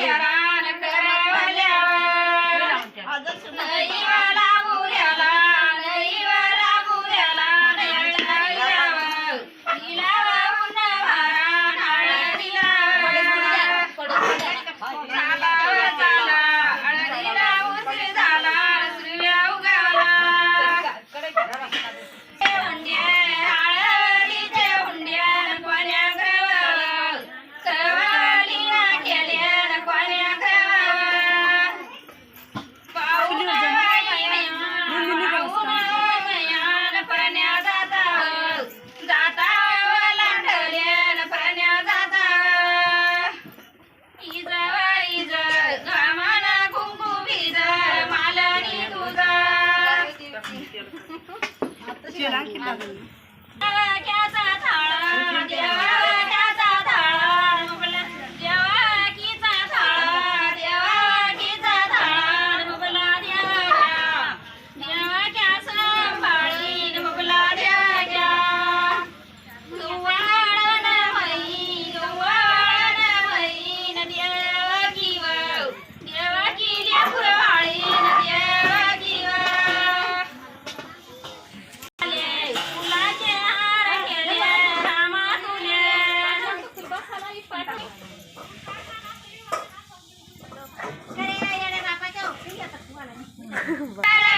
ready. 爸爸，给俺来，汤了。Caramba!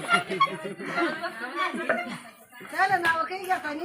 चलो ना ओके या पानी